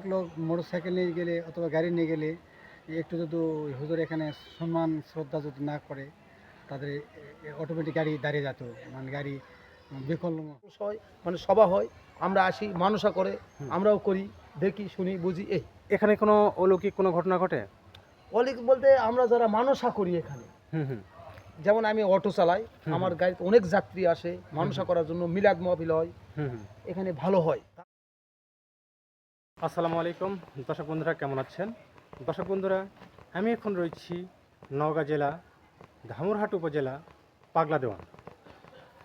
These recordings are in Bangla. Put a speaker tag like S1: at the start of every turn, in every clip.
S1: অনেক লোক মোটর সাইকেল নিয়ে গেলে অথবা গাড়ি নিয়ে গেলে একটু যদি হুজুর এখানে সম্মান শ্রদ্ধা যদি না করে তাদের অটোমেটিক গাড়ি দাঁড়িয়ে যেত। মানে গাড়ি
S2: মানুষ হয় মানে সভা হয় আমরা আসি মানুষা করে আমরাও করি দেখি শুনি বুঝি এই।
S3: এখানে কোনো অলৌকিক কোনো ঘটনা ঘটে?
S2: অলিক বলতে আমরা যারা মানুষা করি এখানে
S3: হুম হুম।
S2: যেমন আমি অটো চালাই আমার গাড়িতে অনেক যাত্রী আসে মানুষা করার জন্য মিলাদ মহফিল হয়
S3: হুম হুম।
S2: এখানে ভালো হয়।
S3: আসসালামু আলাইকুম। দর্শক বন্ধুরা, কেমন আছেন? দর্শক বন্ধুরা, আমি এখন রয়েছি নওগাঁ জেলা, ধামুরহাট উপজেলা, পাগলা দেওয়ান।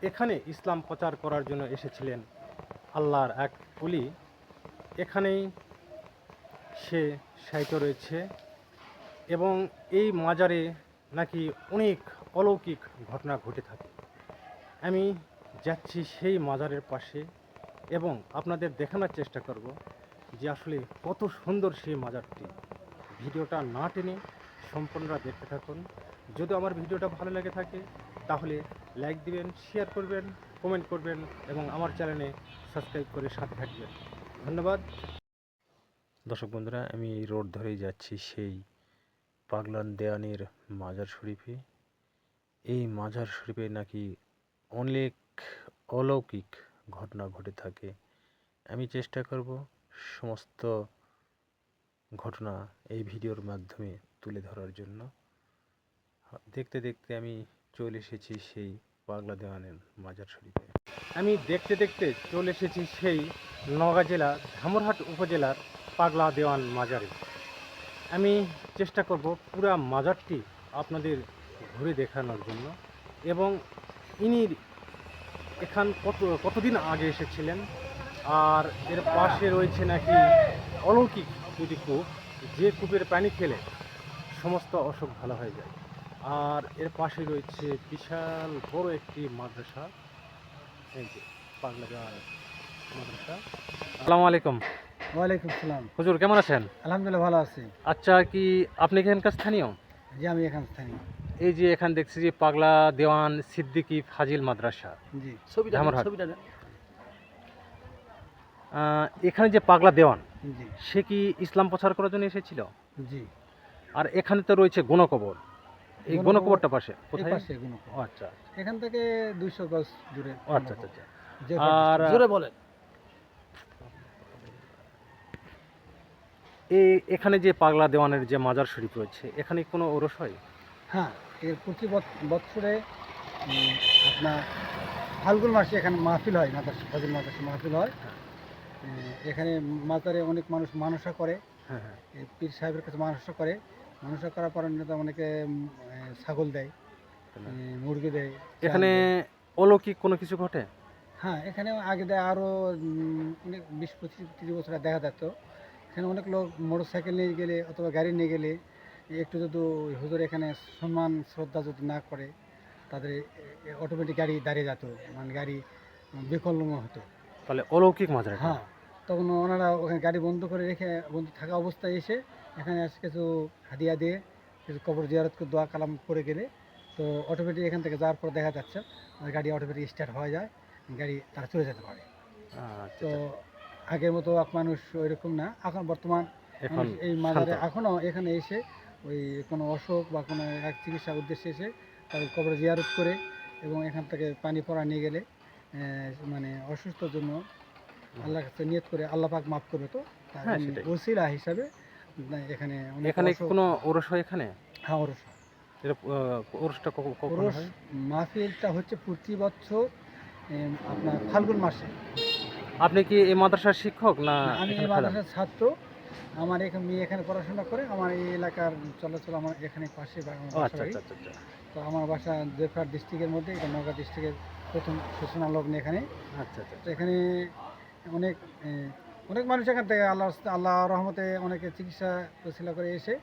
S3: এখানে ইসলাম প্রচার করার জন্য এসেছিলেন আল্লাহর এক পুলি এখানেই সে সাহিত্য রয়েছে এবং এই মাজারে নাকি অনেক অলৌকিক ঘটনা ঘটে থাকে। আমি যাচ্ছি সেই মাজারের পাশে এবং আপনাদের দেখানোর চেষ্টা করব যে আসলে কত সুন্দর সেই মাজারটি। ভিডিওটা না টেনে সম্পূর্ণরা দেখতে থাকুন। যদি আমার ভিডিওটা ভালো লেগে থাকে, তাহলে লাইক দিবেন, শেয়ার করবেন, কমেন্ট করবেন এবং আমার চ্যানেলে সাবস্ক্রাইব করে সাথে থাকবেন। ধন্যবাদ। দর্শক বন্ধুরা, আমি রোড ধরেই যাচ্ছি সেই পাগলান দেওয়ানির মাজার শরীফে। এই মাজার শরীফে নাকি অনেক অলৌকিক ঘটনা ঘটে থাকে। আমি চেষ্টা করব সমস্ত ঘটনা এই ভিডিওর মাধ্যমে তুলে ধরার জন্য। দেখতে দেখতে আমি চলে এসেছি সেই পাগলা দেওয়ানের মাজার শরীফে। আমি দেখতে দেখতে চলে এসেছি সেই নওগাঁ জেলা ধামরহাট উপজেলার পাগলা দেওয়ান মাজারে। আমি চেষ্টা করব পুরা মাজারটি আপনাদের ঘুরে দেখানোর জন্য এবং ইনি এখান কত কতদিন আগে এসেছিলেন? আর এর পাশে রয়েছে নাকি অলৌকিক দুটি কূপ। যে কূপের পানি খেলে সমস্ত অসুখ ভালো হয়ে যায়। আর এর পাশে রয়েছে বিশাল বড় একটি মাদ্রাসা। এই যে পাগলা মাদ্রাসা। আসসালামু আলাইকুম।
S1: ওয়ালাইকুম সালাম।
S3: হুজুর কেমন আছেন?
S1: আলহামদুলিল্লাহ ভালো আছি।
S3: আচ্ছা কি আপনি এখানকার স্থানীয়?
S1: জি আমি এখান স্থানীয়।
S3: এই যে এখান দেখছি যে পাগলা দেওয়ান সিদ্দিকী ফাজিল মাদ্রাসা।
S1: জি।
S2: ছবিটা। ছবিটা
S3: এখানে যে পাগলা দেওয়ান সে কি ইসলাম প্রচার করার জন্য এসেছিল?
S1: জি।
S3: আর এখানে তো রয়েছে গণকবর। এই
S1: গণকবর-
S3: গণকবরটা পাশে
S1: এই
S3: কোথায়?
S1: পাশে গুণ
S3: আচ্ছা
S1: এখান থেকে দুইশো গজ দূরে
S3: আচ্ছা আচ্ছা আচ্ছা। আর
S2: জোরে বলেন।
S3: এই এখানে যে পাগলা দেওয়ানের যে মাজার শরীফ রয়েছে এখানে কোনো ওরস হয়?
S1: হ্যাঁ এর প্রতি বছরে আপনার ফাল্গুন মাসে এখানে মাহফিল হয় মাদ্রাসা ফাজিল মাদ্রাসা মাহফিল হয়। উম, এখানে মাজারে অনেক মানুষ মানসা করে।
S3: হ্যাঁ হ্যাঁ।
S1: পীর সাহেবের কাছে মানসা করে। মানসা করার পর অনেকে ছাগল দেয় মুরগি দেয়
S3: এখানে অলৌকিক কোনো কিছু ঘটে?
S1: হ্যাঁ এখানে আগে দেয় আরও অনেক বিশ পঁচিশ তিরিশ বছর দেখা যেত এখানে অনেক লোক মোটর সাইকেল নিয়ে গেলে অথবা গাড়ি নিয়ে গেলে একটু যদি হুজুর এখানে সম্মান শ্রদ্ধা যদি না করে তাদের অটোমেটিক গাড়ি দাঁড়িয়ে যেত। মানে গাড়ি বিকল্প হতো।
S3: তাহলে অলৌকিক মাজার
S1: হ্যাঁ। তখন ওনারা ওখানে গাড়ি বন্ধ করে রেখে বন্ধ থাকা অবস্থায় এসে এখানে এসে কিছু হাদিয়া দিয়ে কিছু কবর জিয়ারত করে দোয়া কালাম করে গেলে। তো অটোমেটিক এখান থেকে যাওয়ার পর দেখা যাচ্ছে গাড়ি অটোমেটিক স্টার্ট হয়ে যায় গাড়ি তারা চলে যেতে পারে।
S3: আচ্ছা,
S1: তো
S3: আচ্ছা।
S1: আগের মতো এক মানুষ ওইরকম না এখন বর্তমান এই মাজারে এখনও এখানে এসে ওই কোনো অসুখ বা কোনো এক চিকিৎসা উদ্দেশ্যে এসে তাদের কবর জিয়ারত করে এবং এখান থেকে পানি পড়া নিয়ে গেলে মানে অসুস্থর জন্য আল্লাহর কাছে নিয়ত করে আল্লাহ পাক মাফ করবে তো
S3: হ্যাঁ, সেটাই।
S1: ওসিলা হিসাবে এখানে অনেক
S3: এখানে কোনো ওরস হয় এখানে
S1: হ্যাঁ ওরস
S3: এটা আহ, ওরসটা কখন কখন
S1: ওরস
S3: হয়
S1: মাহফিলটা হচ্ছে প্রতি বছর এম, আপনার ফাল্গুন মাসে
S3: আপনি কি এই মাদ্রাসার শিক্ষক না
S1: আমি এই
S3: এখানে খেলান?
S1: মাদ্রাসার ছাত্র আমার এখানে মেয়ে এখানে পড়াশোনা করে আমার এই এলাকার চলাচল আমার এখানে পাশে বা- আমার
S3: ও আচ্ছা। আচ্ছা আচ্ছা আচ্ছা।
S1: তো আমার বাসা জয়ফাট ডিস্ট্রিক্টের মধ্যে এটা নওগাঁ ডিস্ট্রিক্টের প্রথম সূচনা লগ্নে এখানে
S3: আচ্ছা আচ্ছা
S1: তো এখানে অনেক অনেক মানুষ এখান থেকে আল্লাহ আল্লাহ রহমতে অনেকে চিকিৎসা ওসিলা করে এসে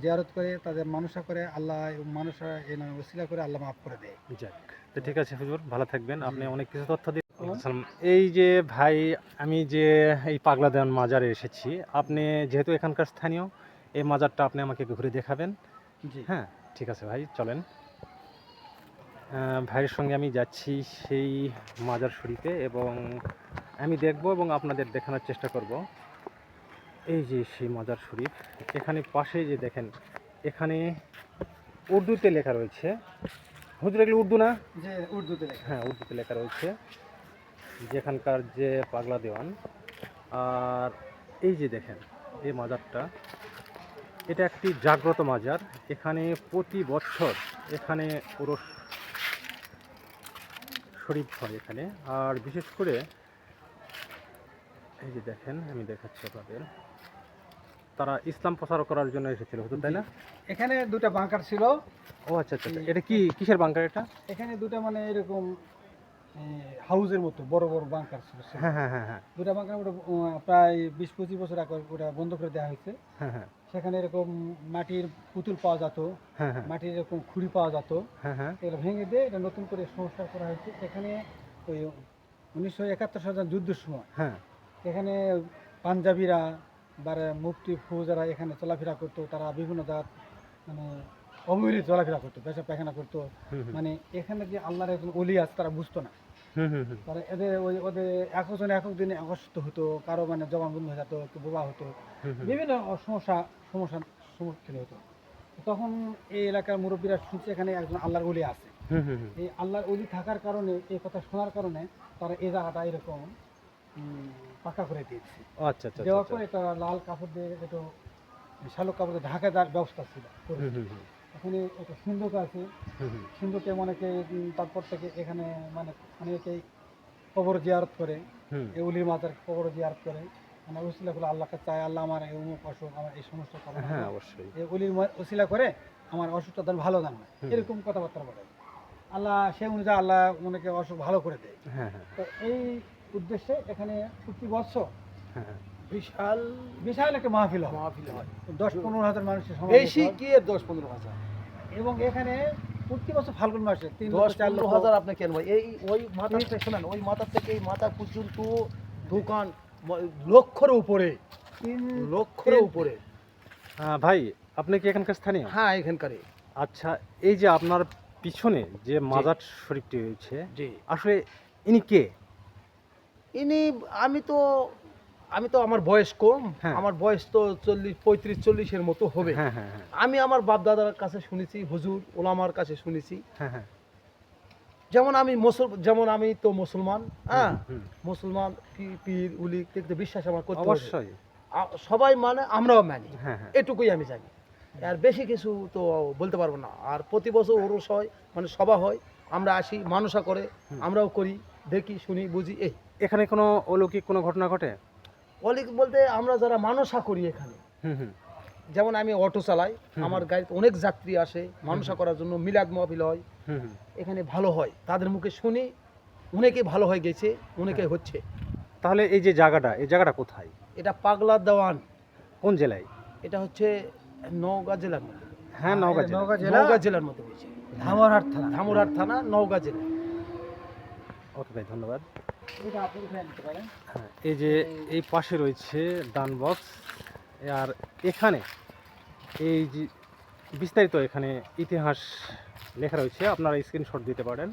S1: জিয়ারত করে তাদের মানুষা করে আল্লাহ মানুষা এ নয় ওসিলা করে আল্লাহ মাফ করে দেয়।
S3: যাক তো ঠিক আছে হুজুর ভালো থাকবেন। আপনি অনেক কিছু তথ্য দিন এই যে ভাই আমি যে এই পাগলা দেওয়ান মাজারে এসেছি আপনি যেহেতু এখানকার স্থানীয় এই মাজারটা আপনি আমাকে ঘুরে দেখাবেন।
S1: জি।
S3: হ্যাঁ ঠিক আছে ভাই চলেন। ভাইয়ের সঙ্গে আমি যাচ্ছি সেই মাজার শরীফে এবং আমি দেখব এবং আপনাদের দেখানোর চেষ্টা করব। এই যে সেই মাজার শরীফ এখানে পাশে যে দেখেন এখানে উর্দুতে লেখা রয়েছে। হুজুর এগুলো উর্দু না?
S1: যে উর্দুতে লেখা।
S3: হ্যাঁ উর্দুতে লেখা রয়েছে। যেখানকার যে পাগলা দেওয়ান। আর এই যে দেখেন এই মাজারটা এটা একটি জাগ্রত মাজার। এখানে প্রতি বছর এখানে পুরো শরীফ হয় এখানে। আর বিশেষ করে এই যে দেখেন আমি দেখাচ্ছি আপনাদের। তারা ইসলাম প্রচার করার জন্য এসেছিল হুজুর তাই না?
S1: এখানে দুটা বাংকার ছিল।
S3: ও আচ্ছা আচ্ছা আচ্ছা। এটা কি কিসের বাংকার এটা?
S1: এখানে দুটা মানে এরকম হাউজের মতো বড় বড় বাংকার ছিল
S3: হ্যাঁ হ্যাঁ হ্যাঁ হ্যাঁ।
S1: দুটা বাংকার ওটা প্রায় বিশ পঁচিশ বছর আগে ওটা বন্ধ করে দেওয়া হয়েছে।
S3: হ্যাঁ হ্যাঁ।
S1: সেখানে এরকম মাটির পুতুল পাওয়া যেত
S3: হ্যাঁ হ্যাঁ।
S1: মাটির এরকম খুঁড়ি পাওয়া যেত।
S3: হ্যাঁ হ্যাঁ।
S1: এগুলো ভেঙে দিয়ে এটা নতুন করে সংস্কার করা হয়েছে। এখানে ওই উনিশশো একাত্তর সালের যুদ্ধের সময়
S3: হ্যাঁ।
S1: এখানে পাঞ্জাবিরা বা মুফতি ফৌজারা এখানে চলাফেরা করতো তারা বিভিন্ন জাত মানে অবহেলিত চলাফেরা করতো পেশা পায়খানা করতো। মানে এখানে যে আল্লাহর একজন অলি আছে তারা বুঝতো না তারা এদের ওই ওদের একজন একক দিনে অসুস্থ হতো কারও মানে জবানবন্দি হয়ে যেত কেউ বোবা হতো। বিভিন্ন সমস্যা সমস্যার সম্মুখীন হতো তখন এই এলাকার মুরব্বীরা শুনছে এখানে একজন আল্লাহর অলি আছে। এই আল্লাহর অলি থাকার কারণে এই কথা শোনার কারণে তারা এই জায়গাটা এরকম পাকা করে দিয়েছে।
S3: আচ্ছা আচ্ছা
S1: দেওয়ার
S3: আচ্ছা,
S1: পরে তারা লাল কাপড় দিয়ে একটু শালক কাপড় দিয়ে ঢাকা দেওয়ার ব্যবস্থা ছিল। এখানে একটা সিন্ধুক আছে। সিন্ধুকে অনেকে তারপর থেকে এখানে মানে অনেকেই কবর জিয়ারত করে। উলির মাতার কবর জিয়ারত করে। মানে উসিলা করে আল্লাহকে চায় আল্লাহ আমার এই অমুক অসুখ আমার এই সমস্ত
S3: হ্যাঁ অবশ্যই।
S1: ম- উসিলা করে আমার অসুখটা যেন ভালো দান হয় এরকম কথাবার্তা বলে। আল্লাহ সে অনুযায়ী আল্লাহ অনেকে অসুখ ভালো করে দেয়।
S3: হ্যাঁ হ্যাঁ।
S1: তো এই উদ্দেশ্যে এখানে প্রতি বছর
S3: হ্যাঁ। হ্যাঁ।
S2: বিশাল
S1: বিশাল একটা মাহফিল হয়
S2: মাহফিল হয়
S1: দশ পনেরো হাজার মানুষের
S2: বেশি
S1: হয়।
S2: কি দশ পনেরো হাজার?
S1: এবং এখানে প্রতি বছর ফাল্গুন মাসে। তিন
S2: দশ
S1: চার
S2: পনেরো হাজার আপনি কেন? ভাই এই ওই মাথা থেকে শোনেন ওই মাথা থেকে এই মাথা পর্যন্ত দোকান লক্ষর উপরে।
S1: তিন
S2: লক্ষর উপরে।
S3: আহ, ভাই আপনি কি এখানকার স্থানীয়?
S2: হ্যাঁ এখানকারে
S3: আচ্ছা এই যে আপনার পিছনে যে মাজার শরীফটি রয়েছে আসলে ইনি কে?
S2: ইনি আমি তো আমি তো আমার বয়স কম
S3: হ্যাঁ।
S2: আমার বয়স তো চল্লিশ পঁয়ত্রিশ চল্লিশের মতো হবে।
S3: হ্যাঁ হ্যাঁ
S2: আমি আমার বাপ দাদার কাছে শুনেছি হুজুর ওলামার কাছে শুনেছি। যেমন আমি মুসল যেমন আমি তো মুসলমান হ্যাঁ? মুসলমান পীর উলি দেখতে বিশ্বাস আমার করতে
S3: অবশ্যই।
S2: সবাই মানে আমরাও মানি। এটুকুই আমি জানি। আর বেশি কিছু তো বলতে পারব না। আর প্রতি বছর ওরস হয় মানে সভা হয় আমরা আসি মানুষা করে আমরাও করি দেখি শুনি বুঝি এই।
S3: এখানে কোনো অলৌকিক কোনো ঘটনা ঘটে?
S2: অলৌকিক বলতে আমরা যারা মানুষা করি এখানে
S3: হুম হুম।
S2: যেমন আমি অটো চালাই আমার গাড়িতে অনেক যাত্রী আসে মানুষা করার জন্য মিলাদ মহফিল হয়। এখানে ভালো হয়। তাদের মুখে শুনি অনেকে ভালো হয়ে গেছে অনেকে
S3: হ্যাঁ।
S2: হচ্ছে।
S3: তাহলে এই যে জায়গাটা এই জায়গাটা কোথায়?
S2: এটা পাগলা দেওয়ান।
S3: কোন জেলায়?
S2: এটা হচ্ছে নওগাঁ জেলার মধ্যে
S3: হ্যাঁ নওগাঁ জেলা।
S1: নওগাঁ জেলা
S2: নওগাঁ জেলার মধ্যে
S1: ধামরহাট থানা
S2: ধামুরহাট থানা নওগাঁ জেলা।
S3: ওকে ভাই ধন্যবাদ। হ্যাঁ এই যে এই পাশে রয়েছে ডান বক্স আর এখানে এই যে বিস্তারিত এখানে ইতিহাস লেখা রয়েছে আপনারা স্ক্রিনশট দিতে পারেন।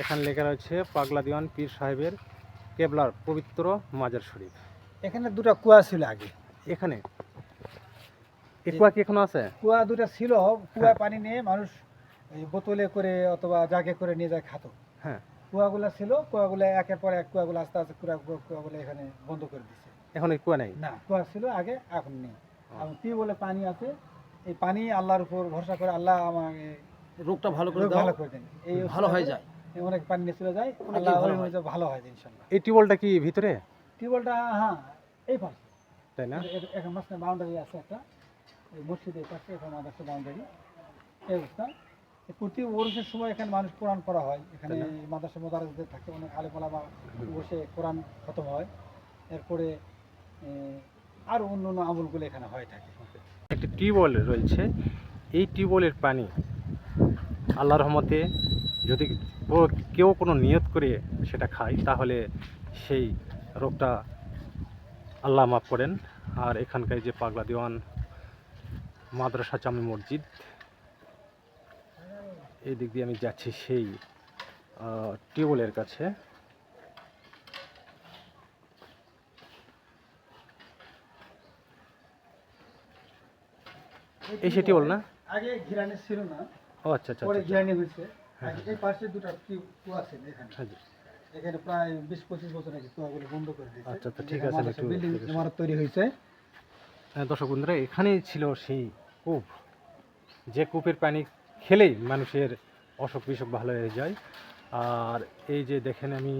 S3: এখানে লেখা রয়েছে পাগলা দিওয়ান পীর সাহেবের কেবলার পবিত্র মাজার শরীফ।
S1: এখানে দুটো কুয়া ছিল আগে।
S3: এখানে? কুয়া কি এখনও আছে?
S1: কুয়া দুটো ছিল কুয়া পানি নিয়ে মানুষ বোতলে করে অথবা জাগে করে নিয়ে যায় খাতো।
S3: হ্যাঁ।
S1: কুয়াগুলো ছিল কুয়াগুলো একের পর এক কুয়াগুলো আস্তে আস্তে কুয়া কুয়াগুলো এখানে বন্ধ করে দিচ্ছে
S3: এখন কুয়া নেই
S1: না কুয়া ছিল আগে এখন নেই এখন কি বলে পানি আছে এই পানি আল্লাহর উপর ভরসা করে আল্লাহ আমাকে
S2: রোগটা ভালো করে দাও
S1: ভালো করে দেন এই
S2: ভালো হয়ে যায়
S1: অনেক পানি নিয়ে চলে যায় আল্লাহ
S2: ভালো হয়।
S1: হয় ইনশাল্লাহ
S3: এই টিউবওয়েলটা কি ভিতরে
S1: টিউবওয়েলটা হ্যাঁ এই পাশে
S3: তাই না
S1: এখন মাঝখানে বাউন্ডারি আছে একটা এই মসজিদের পাশে এখন মাদ্রাসা বাউন্ডারি এই অবস্থা প্রতি ওরসের সময় এখানে মানুষ কোরআন করা হয়। এখানে মাদ্রাসা মোদারসদের থাকে অনেক আলেমালা বসে কোরআন খতম হয়। এরপরে আর অন্য অন্য আমলগুলো এখানে হয়ে থাকে।
S3: একটি টিউবওয়েল রয়েছে। এই টিউবওয়েলের পানি আল্লাহ রহমতে যদি কেউ কোনো নিয়ত করে সেটা খায় তাহলে সেই রোগটা আল্লাহ মাফ করেন। আর এখানকার যে পাগলা দেওয়ান মাদ্রাসা জামি মসজিদ এই দিক দিয়ে আমি যাচ্ছি সেই টিউবওয়েলের কাছে। এই সেটি বল না?
S1: আগে ঘিরানি ছিল না।
S3: ও আচ্ছা আচ্ছা
S1: পরে
S3: আচ্ছা।
S1: ঘিরানি হয়েছে।
S3: হ্যাঁ,
S1: এই পাশে দুটো কুয়া ছিল এখানে।
S3: হ্যাঁ
S1: এখানে প্রায় বিশ পঁচিশ বছর আগে কুয়াগুলো বন্ধ করে দিয়েছে।
S3: আচ্ছা, আচ্ছা, ঠিক আছে,
S1: বিল্ডিং ইমারত তৈরি হয়েছে।
S3: হ্যাঁ, দর্শক বন্ধুরা এখানেই ছিল সেই কূপ। যে কূপের পানি খেলেই মানুষের অসুখ বিসুখ ভালো হয়ে যায়। আর এই যে দেখেন আমি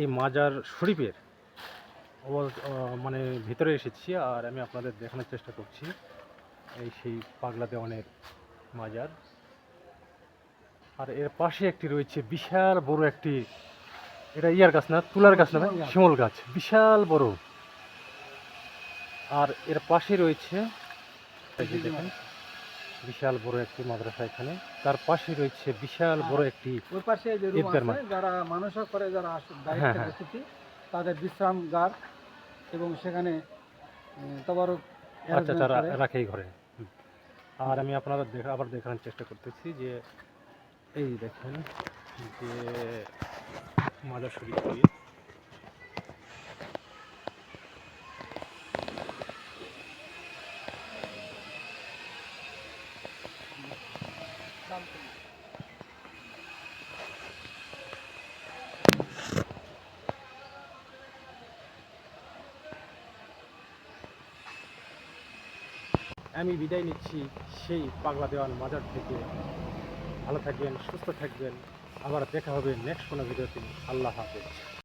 S3: এই মাজার শরীফের মানে ভিতরে এসেছি আর আমি আপনাদের দেখানোর চেষ্টা করছি। এই সেই পাগলা দেওয়ানের মাজার। আর এর পাশে একটি রয়েছে বিশাল বড় একটি এটা ইয়ার গাছ না তুলার গাছ না
S1: শিমল গাছ।
S3: বিশাল বড়। আর এর পাশে রয়েছে দেখেন বিশাল বড় একটি মাদ্রাসা এখানে। তার পাশে রয়েছে বিশাল বড় একটি
S1: ওই পাশে যে রুম আছে যারা মানুষও করে যারা
S3: হ্যাঁ, হ্যাঁ।
S1: তাদের বিশ্রামগার এবং সেখানে তবারক
S3: আচ্ছা রাখে এই ঘরে। আর আমি আপনারা দেখা আবার দেখানোর চেষ্টা করতেছি যে এই দেখেন যে মাদার শরীফ আমি বিদায় নিচ্ছি সেই পাগলা দেওয়ান মাজার থেকে। ভালো থাকবেন, সুস্থ থাকবেন। আবার দেখা হবে নেক্সট কোনো ভিডিওতে। আল্লাহ হাফেজ।